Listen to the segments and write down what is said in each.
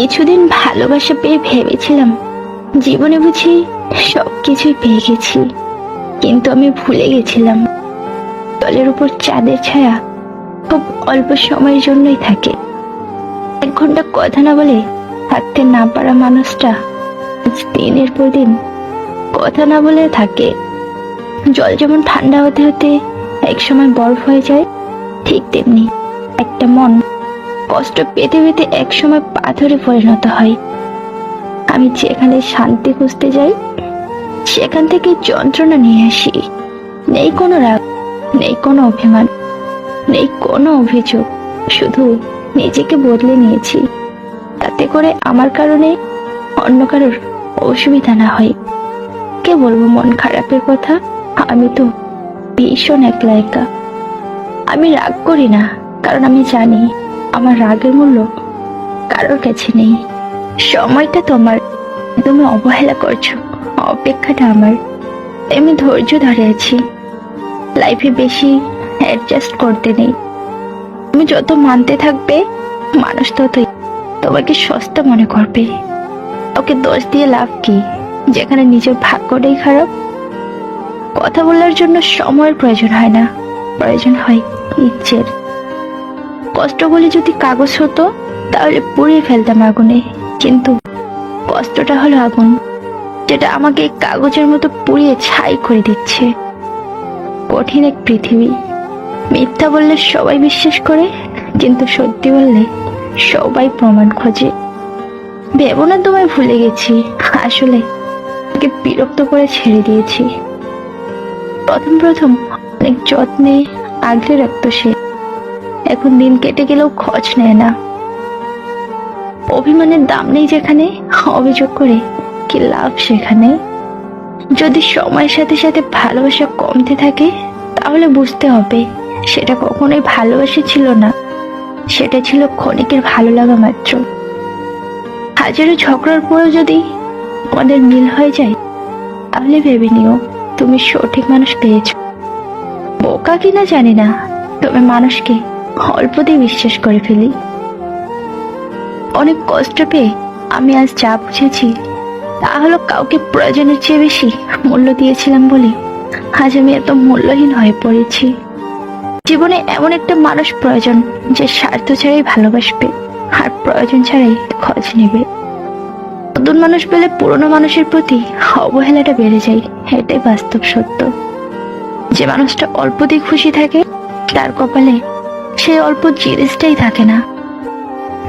কিছুদিন ভালোবাসা পেয়ে ভেবেছিলাম, জীবনে বুঝি সবকিছুই পেয়ে গেছি। কিন্তু আমি ভুলে গেছিলাম। জলের উপর চাঁদের ছায়া খুব অল্প সময়ের জন্যই থাকে। এক ঘণ্টা কথা না বলে থাকতে না পারা মানুষটা দিনের পর দিন কথা না বলে থাকে। জল যেমন ঠান্ডা হতে হতে এক সময় বরফ হয়ে যায়, ঠিক তেমনি একটা মন কষ্ট পেতে পেতে এক সময় পাথরে পরিণত হয়। আমি যেখানে শান্তি খুঁজতে যাই, সেখান থেকে যন্ত্রণা নিয়ে আসি। নেই কোনো রাগ, নেই কোনো অভিমান, নেই কোনো অভিযোগ, শুধু নিজেকে বদলে নিয়েছি। তাতে করে আমার কারণে অন্য কারোর অসুবিধা না হয়। কে বলব মন খারাপের কথা? আমি তো ভীষণ একলা একা। আমি রাগ করি না, কারণ আমি জানি আমার রাগের মূল্য কারোর কাছে নেই। সময়টা তোমার তুমি অবহেলা করছ। অপেক্ষাটা আমার। আমি ধৈর্য ধরে আছি। লাইফে বেশি অ্যাডজাস্ট করতে নেই। তুমি যত মানতে থাকবে, মানুষ ততই তোমাকে সস্তা মনে করবে। ওকে দোষ দিয়ে লাভ কি? যেখানে নিজের ভাগ্যটাই খারাপ। কথা বলার জন্য সময়ের প্রয়োজন হয় না। প্রয়োজন হয় ইচ্ছের। কষ্টগুলি যদি কাগজ হতো, তাহলে পুড়িয়ে ফেলতাম আগুনে। কিন্তু কষ্টটা হলো আগুন, যেটা আমাকে কাগজের মতো পুড়িয়ে ছাই করে দিচ্ছে। কঠিন এক পৃথিবী। মিথ্যা বললে সবাই বিশ্বাস করে, কিন্তু সত্যি বললে সবাই প্রমাণ খোঁজে। ভেবো না তোমায় ভুলে গেছি, আসলে তাকে বিরক্ত করে ছেড়ে দিয়েছি। প্রথম প্রথম অনেক যত্নে আগলে রাখতো সে। এখন দিন কেটে গেলেও খোঁজ নেয় না। অভিমানের দাম নেই যেখানে, অভিযোগ করে কি লাভ সেখানে? যদি সময়ের সাথে সাথে ভালোবাসা কমতে থাকে, তাহলে বুঝতে হবে সেটা কখনোই ভালোবাসা ছিল না। সেটা ছিল ক্ষণিকের ভালো লাগা মাত্র। হাজারো ঝগড়ার পরেও যদি আমাদের মিল হয়ে যায়, তাহলে ভেবে নিও তুমি সঠিক মানুষ পেয়েছ। বোকা কিনা জানি না, তবে মানুষকে অল্পতেই বিশ্বাস করে ফেলি। অনেক কষ্ট পেয়ে আমি আজ যা বুঝেছি, তা হলো কাউকে প্রয়োজনের চেয়ে বেশি মূল্য দিয়েছিলাম বলে আজ আমি এত মূল্যহীন হয়ে পড়েছি। জীবনে এমন একটা মানুষ প্রয়োজন যে স্বার্থ ছাড়াই ভালোবাসবে আর প্রয়োজন ছাড়াই খোঁজ নেবে। নতুন মানুষ পেলে পুরনো মানুষের প্রতি অবহেলাটা বেড়ে যায়, এটাই বাস্তব সত্য। যে মানুষটা অল্পতেই খুশি থাকে, তার কপালে সেই অল্প জিনিসটাই থাকে না।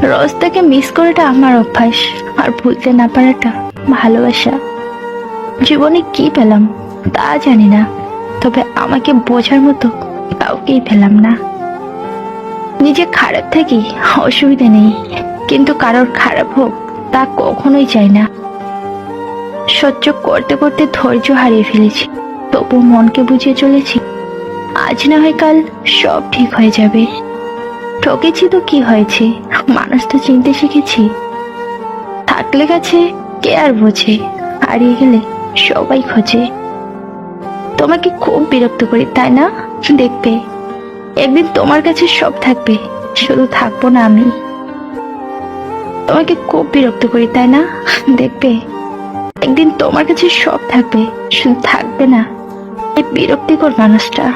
রোজ তাকে মিস করাটা আমার অভ্যাস, আর ভুলতে না পারাটা ভালোবাসা। জীবনে কি পেলাম, তা জানি না, তবে আমাকে বোঝার মতো কাউকেই পেলাম না। নিজে খারাপ থাকি, অসুবিধা নেই, কিন্তু কারোর খারাপ হোক, তা কখনোই চাই না। সহ্য করতে করতে ধৈর্য হারিয়ে ফেলেছি, তবু মনকে বুঝিয়ে চলেছি আজ না হয় কাল সব ঠিক হয়ে যাবে। ঠকেছি তো কি হয়েছে? মানুষ তো চিনতে শিখেছি। থাকলে কাছে কে আর বোঝে? হারিয়ে গেলে সবাই খোঁজে। তোমাকে খুব বিরক্ত করি, তাই না? দেখবে। একদিন তোমার কাছে সব থাকবে, শুধু থাকব না আমি। তোমাকে খুব বিরক্ত করি, তাই না? দেখবে। একদিন তোমার কাছে সব থাকবে, শুধু থাকবে না। এই বিরক্তিকর মানুষটা।